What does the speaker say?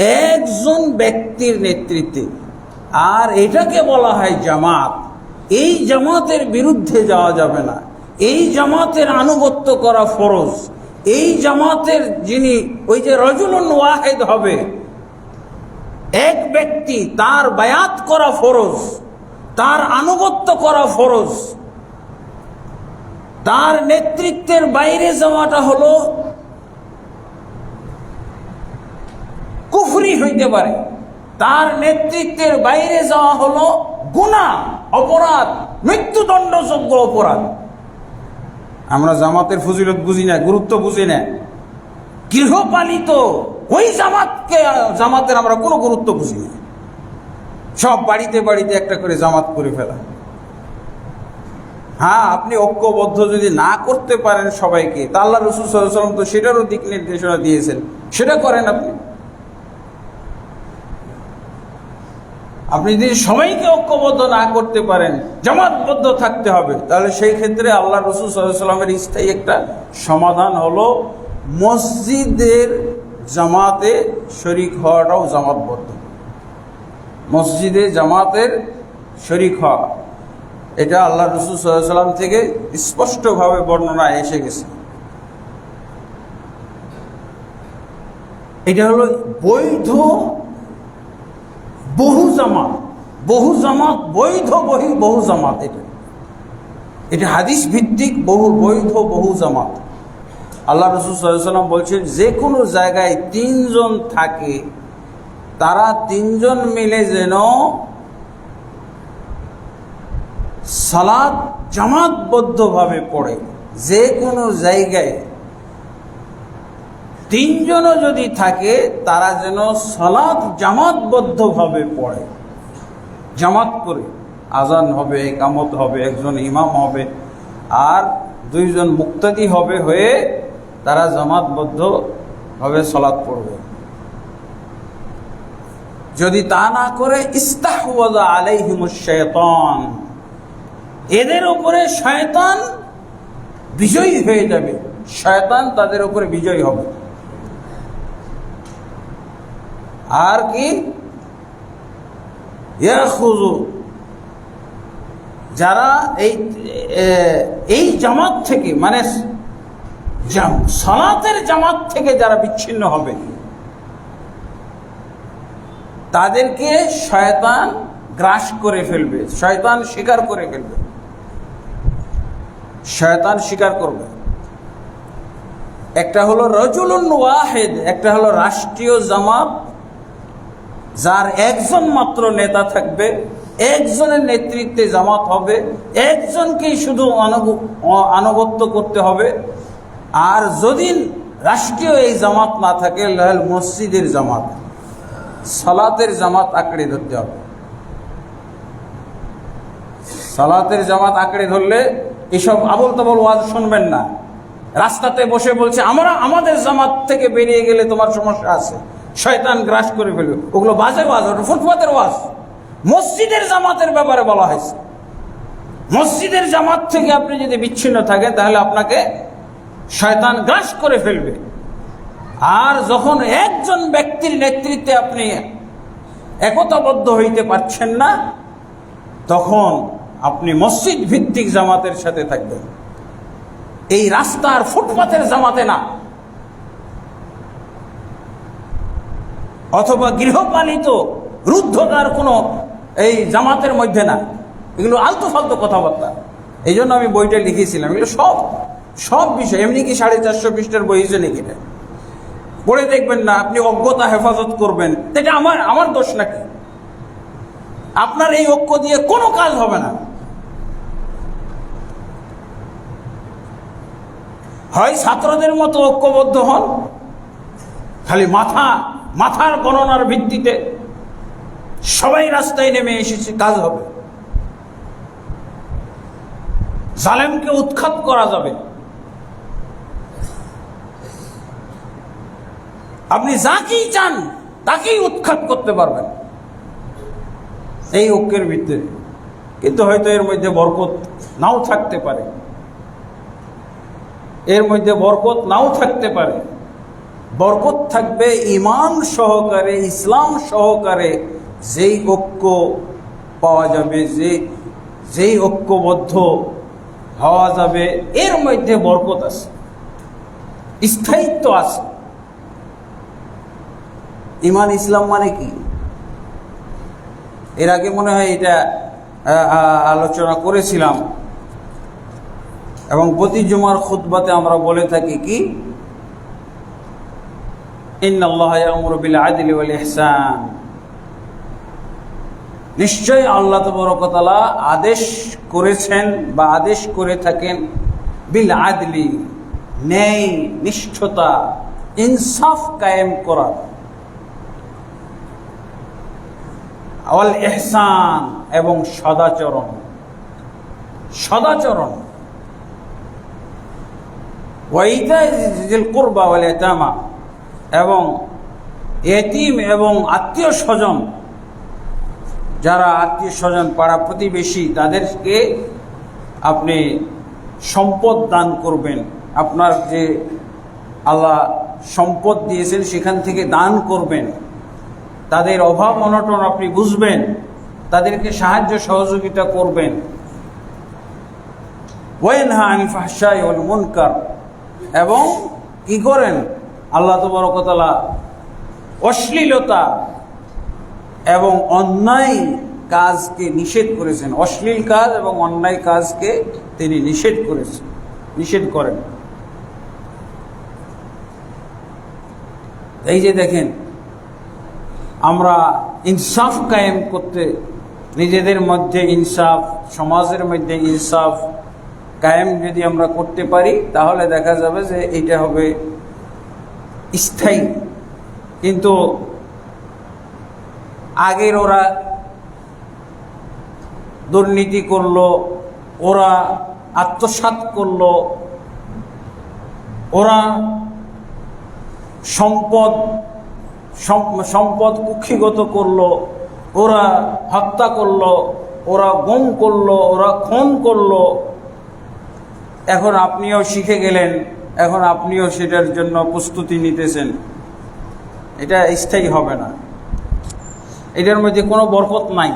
একজন ব্যক্তির নেতৃত্বে। আর এটাকে বলা হয় জামাত। এই জামাতের বিরুদ্ধে যাওয়া যাবে না। এই জামাতের আনুগত্য করা ফরজ। এই জামাতের যিনি ওই যে রজুলুন ওয়াহেদ হবে, এক ব্যক্তি তার বায়াত করা ফরজ, তার আনুগত্য করা ফরজ। তার নেতৃত্বের বাইরে যাওয়াটা হলো কুফরি হইতে পারে। তার নেতৃত্বের বাইরে যাওয়া হলো গুণা, অপরাধ মৃত্যুদণ্ডযোগ্য অপরাধ। আমরা জামাতের ফজিলত বুঝি না, গুরুত্ব বুঝি না। গৃহপালিত ওই জামাতকে, জামাতের আমরা কোনো গুরুত্ব বুঝি না। সব বাড়িতে বাড়িতে একটা করে জামাত করে ফেলা। হ্যাঁ আপনি ঐক্যবদ্ধ যদি না করতে পারেন সবাইকে, তা আল্লাহ রসুল সাল্লাম তো সেটারও দিক নির্দেশনা দিয়েছেন। সেটা করেন আপনি। আপনি যদি সবাইকে ঐক্যবদ্ধ না করতে পারেন, জামাতবদ্ধ থাকতে হবে, তাহলে সেই ক্ষেত্রে আল্লাহ রসুল সাল্লামের স্থায়ী একটা সমাধান হলো মসজিদের জামাতে শরিক হওয়াটাও জামাতবদ্ধ। মসজিদে জামাতের শরিক হওয়া, এটা আল্লাহ রসুল সাল্লাম থেকে স্পষ্টভাবে বর্ণনা এসে গেছে। এটা হলো বৈধ বহু জামাত বহু জামাত, বৈধ, বহি, বহু জামাত এটা এটা হাদিস ভিত্তিক বহু, বৈধ, বহু জামাত। আল্লাহ রসুল বলছেন যে কোনো জায়গায় তিনজন থাকে, তারা তিনজন মিলে যেন সালাদ জামাতবদ্ধভাবে পড়ে। যে কোনো জায়গায় তিনজনও যদি থাকে, তারা যেন সালাদ জামাতবদ্ধভাবে পড়ে। জামাত করে আজান হবে, একামত হবে, একজন ইমাম হবে, আর দুইজন মুক্তাদি হবে হয়ে তারা জামাতবদ্ধভাবে সলাৎ পড়বে। যদি তা না করে, ইস্তাহওয়াজা আলাইহিমুশ শায়তান। এদের উপরে শয়তান বিজয়ী হয়ে যাবে। শয়তান তাদের উপরে বিজয়ী হবে। আর কি? যারা এই এই জামাত থেকে মানে সালাতের জামাত থেকে যারা বিচ্ছিন্ন হবে, তাদেরকে শয়তান গ্রাস করে ফেলবে, শয়তান স্বীকার করে ফেলবে। শয়তান স্বীকার করবে। একটা হলো রজুলুন ওয়াহেদ, একটা হলো রাষ্ট্রীয় জামাত যার একজন মাত্র নেতা থাকবে, একজনের নেতৃত্বে জামাত হবে, একজনকেই শুধু আনুগত্য করতে হবে। আর যদি রাষ্ট্রীয় এই জামাত না থাকে, লাল মসজিদের জামাত, সালাতের জামাত আঁকড়ে ধরতে হবে। সালাতের জামাত আঁকড়ে ধরলে এসব আবল তাবল ওয়াজ শুনবেন না। রাস্তাতে বসে বলছে, আমরা আমাদের জামাত থেকে বেরিয়ে গেলে তোমার সমস্যা আছে। শয়তান গ্রাস করে ফেলবে। ওগুলো বাজে ওয়াজ ওটা ফুটপাতের ওয়াজ। মসজিদের জামাতের ব্যাপারে বলা হয়েছে। মসজিদের জামাত থেকে আপনি যদি বিচ্ছিন্ন থাকেন, তাহলে আপনাকে শয়তান গ্রাস করে ফেলবে। আর যখন একজন ব্যক্তির নেতৃত্বে আপনি একতাবদ্ধ হইতে পারছেন না, তখন আপনি মসজিদ ভিত্তিক জামাতের সাথে থাকবেন। এই রাস্তার ফুটপাতের জামাতে না। অথবা গৃহপালিত রুদ্ধতার কোনো এই জামাতের মধ্যে না। এগুলো আলতু ফালতু কথাবার্তা। এই জন্য আমি বইটা লিখেছিলাম এগুলো সব সব বিষয়। এমনি কি সাড়ে চারশো পৃষ্ঠের বই হিসেবে এটা? পড়ে দেখবেন না, আপনি অজ্ঞতা হেফাজত করবেন। এটা আমার আমার দোষ নাকি? আপনার এই ঐক্য দিয়ে কোনো কাজ হবে না। হয় ছাত্রদের মতো ঐক্যবদ্ধ হন, খালি মাথা মাথার গণনার ভিত্তিতে সবাই রাস্তায় নেমে এসেছে, কাজ হবে। জালেমকে উৎখাত করা যাবে। আপনি যাকেই চান, তাকেই উৎখাত করতে পারবেন। এই ঐক্যের ভিত্তিতে। কিন্তু হয়তো এর মধ্যে বরকত নাও থাকতে পারে। এর মধ্যে বরকত নাও থাকতে পারে। বরকত থাকবে ইমান সহকারে, ইসলাম সহকারে। যেই ঐক্য পাওয়া যাবে, যে, যেই ঐক্যবদ্ধ হওয়া যাবে, এর মধ্যে বরকত আছে, স্থায়িত্ব আছে। ইমান, ইসলাম মানে কি? এর আগে মনে হয় এটা আলোচনা করেছিলাম। এবং প্রতি জুমার খুতবাতে আমরা বলে থাকি কি? নিশ্চয় আল্লাহ তবরকতলা আদেশ করেছেন বা আদেশ করে থাকেন বিল আদলি, ন্যায়, নিষ্ঠতা, ইনসাফ কায়েম করার ইহসান এবং সদাচরণ। সদাচরণ। ওয়াইদা জিল কুরবা ওয়াল ইয়াতামা। এবং এতিম এবং আত্মীয় স্বজন, যারা আত্মীয় স্বজন পাড়া প্রতিবেশী, তাদেরকে আপনি সম্পদ দান করবেন। আপনার যে আল্লাহ সম্পদ দিয়েছেন, সেখান থেকে দান করবেন। তাদের অভাব অনটন আপনি বুঝবেন। তাদেরকে সাহায্য সহযোগিতা করবেন। ওয়েনহা আনিল ফাহশাই ওয়াল মুনকার। এবং কি করেন? আল্লাহ তবরকতলা অশ্লীলতা এবং অন্যায় কাজকে নিষেধ করেছেন। অশ্লীল কাজ এবং অন্যায় কাজকে তিনি নিষেধ করেছেন, নিষেধ করেন। এই যে দেখেন, আমরা ইনসাফ কায়েম করতে, নিজেদের মধ্যে ইনসাফ, সমাজের মধ্যে ইনসাফ কায়েম যদি আমরা করতে পারি, তাহলে দেখা যাবে যে এটা হবে স্থায়ী। কিন্তু আগের ওরা দুর্নীতি করল, ওরা আত্মসাৎ করল, ওরা সম্পদ সম্পদ কুক্ষিগত করল, ওরা হত্যা করল, ওরা গম করল, ওরা খুন করল। এখন আপনিও শিখে গেলেন এখন আপনিও সেটার জন্য প্রস্তুতি নিতেছেন। এটা স্থায়ী হবে না। এটার মধ্যে কোনো বরকত নাই।